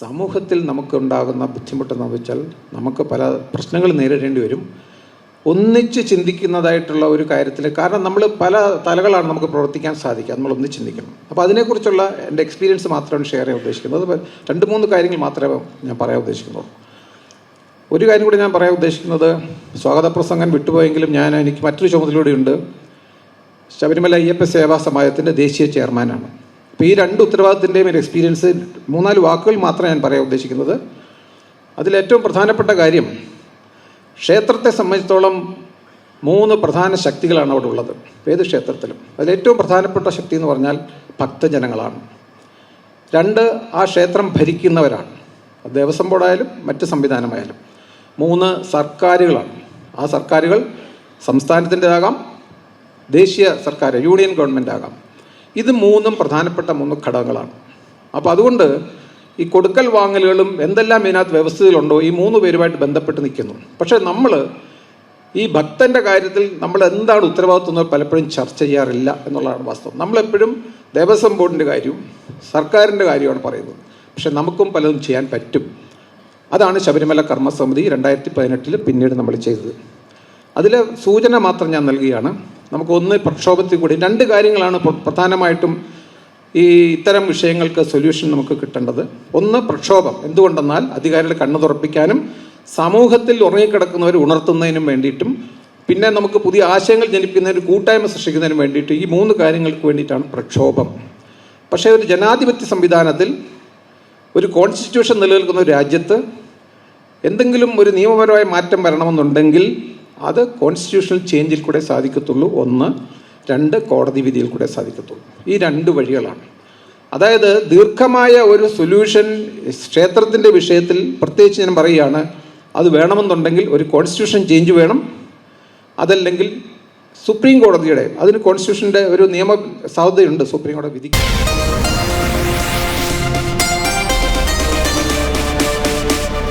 സമൂഹത്തിൽ നമുക്കുണ്ടാകുന്ന ബുദ്ധിമുട്ടെന്ന് വെച്ചാൽ നമുക്ക് പല പ്രശ്നങ്ങൾ നേരിടേണ്ടി വരും. ഒന്നിച്ച് ചിന്തിക്കുന്നതായിട്ടുള്ള ഒരു കാര്യത്തിൽ കാരണം നമ്മൾ പല തലകളാണ് നമുക്ക് പ്രവർത്തിക്കാൻ സാധിക്കുക. നമ്മൾ ഒന്നിച്ച് ചിന്തിക്കണം. അപ്പോൾ അതിനെക്കുറിച്ചുള്ള എന്റെ എക്സ്പീരിയൻസ് മാത്രമാണ് ഷെയർ ചെയ്യാൻ ഉദ്ദേശിക്കുന്നത്. രണ്ട് മൂന്ന് കാര്യങ്ങൾ മാത്രമേ ഞാൻ പറയാൻ ഉദ്ദേശിക്കുന്നുള്ളൂ. ഒരു കാര്യം കൂടി ഞാൻ പറയാൻ ഉദ്ദേശിക്കുന്നത് സ്വാഗത പ്രസംഗം വിട്ടുപോയെങ്കിലും ഞാൻ എനിക്ക് മറ്റൊരു ചുമതലയുണ്ട് ശബരിമല അയ്യപ്പ സേവാ സമാജത്തിന്റെ ദേശീയ ചെയർമാനാണ്. അപ്പോൾ ഈ രണ്ട് ഉത്തരവാദിത്തത്തിന്റെയും ഒരു എക്സ്പീരിയൻസ് മൂന്നാൽ വാക്കുകൾ മാത്രമേ ഞാൻ പറയാൻ ഉദ്ദേശിക്കുന്നത്. അതിലേറ്റവും പ്രധാനപ്പെട്ട കാര്യം ക്ഷേത്രത്തെ സംബന്ധിച്ചിടത്തോളം മൂന്ന് പ്രധാന ശക്തികളാണ് അവിടെ ഉള്ളത്. ഏത് ക്ഷേത്രത്തിലും. അതിലേറ്റവും പ്രധാനപ്പെട്ട ശക്തി എന്ന് പറഞ്ഞാൽ ഭക്തജനങ്ങളാണ്. രണ്ട് ആ ക്ഷേത്രം ഭരിക്കുന്നവരാണ്. ദേവസ്വം ബോർഡായാലും മറ്റ് സംവിധാനമായാലും. മൂന്ന് സർക്കാരുകളാണ്. ആ സർക്കാരുകൾ സംസ്ഥാനത്തിന്റെതാകാം ദേശീയ സർക്കാർ യൂണിയൻ ഗവൺമെന്റ് ആകാം. ഇത് മൂന്നും പ്രധാനപ്പെട്ട മൂന്ന് ഘടകങ്ങളാണ്. അപ്പോൾ അതുകൊണ്ട് ഈ കൊടുക്കൽ വാങ്ങലുകളും എന്തെല്ലാം ഇതിനകത്ത് വ്യവസ്ഥയിലുണ്ടോ ഈ മൂന്ന് പേരുമായിട്ട് ബന്ധപ്പെട്ട് നിൽക്കുന്നു. പക്ഷേ നമ്മൾ ഈ ഭക്തന്റെ കാര്യത്തിൽ നമ്മൾ എന്താണ് ഉത്തരവാദിത്വം എന്ന് പലപ്പോഴും ചർച്ച ചെയ്യാറില്ല എന്നുള്ളതാണ് വാസ്തവം. നമ്മളെപ്പോഴും ദേവസ്വം ബോർഡിന്റെ കാര്യവും സർക്കാരിന്റെ കാര്യമാണ് പറയുന്നത്. പക്ഷെ നമുക്കും പലതും ചെയ്യാൻ പറ്റും. അതാണ് ശബരിമല കർമ്മസമിതി രണ്ടായിരത്തി പതിനെട്ടിൽ പിന്നീട് നമ്മൾ ചെയ്തത്. അതിലെ സൂചന മാത്രം ഞാൻ നൽകുകയാണ്. നമുക്ക് ഒന്ന് പ്രക്ഷോഭത്തിൽ കൂടി രണ്ട് കാര്യങ്ങളാണ് പ്രധാനമായിട്ടും ഈ ഇത്തരം വിഷയങ്ങൾക്ക് സൊല്യൂഷൻ നമുക്ക് കിട്ടേണ്ടത്. ഒന്ന് പ്രക്ഷോഭം. എന്തുകൊണ്ടെന്നാൽ അധികാരികൾ കണ്ണു തുറപ്പിക്കാനും സമൂഹത്തിൽ ഉറങ്ങിക്കിടക്കുന്നവർ ഉണർത്തുന്നതിനും വേണ്ടിയിട്ടും പിന്നെ നമുക്ക് പുതിയ ആശയങ്ങൾ ജനിപ്പിക്കുന്നതിന് കൂട്ടായ്മ സൃഷ്ടിക്കുന്നതിനും വേണ്ടിയിട്ട് ഈ മൂന്ന് കാര്യങ്ങൾക്ക് വേണ്ടിയിട്ടാണ് പ്രക്ഷോഭം. പക്ഷേ ഒരു ജനാധിപത്യ സംവിധാനത്തിൽ ഒരു കോൺസ്റ്റിറ്റ്യൂഷൻ നിലനിൽക്കുന്ന ഒരു രാജ്യത്ത് എന്തെങ്കിലും ഒരു നിയമപരമായ മാറ്റം വരണമെന്നുണ്ടെങ്കിൽ അത് കോൺസ്റ്റിറ്റ്യൂഷണൽ ചേഞ്ചിൽ കൂടെ സാധിക്കത്തുള്ളൂ. ഒന്ന് രണ്ട് കോടതി വിധിയിൽ കൂടെ സാധിക്കത്തുള്ളൂ. ഈ രണ്ട് വഴികളാണ്. അതായത് ദീർഘമായ ഒരു സൊല്യൂഷൻ ക്ഷേത്രത്തിന്റെ വിഷയത്തിൽ പ്രത്യേകിച്ച് ഞാൻ പറയുകയാണ് അത് വേണമെന്നുണ്ടെങ്കിൽ ഒരു കോൺസ്റ്റിറ്റ്യൂഷൻ ചേഞ്ച് വേണം. അതല്ലെങ്കിൽ സുപ്രീം കോടതിയുടെ അതിന് കോൺസ്റ്റിറ്റ്യൂഷന്റെ ഒരു നിയമ സാധ്യതയുണ്ട് സുപ്രീം കോടതി വിധിക്ക്.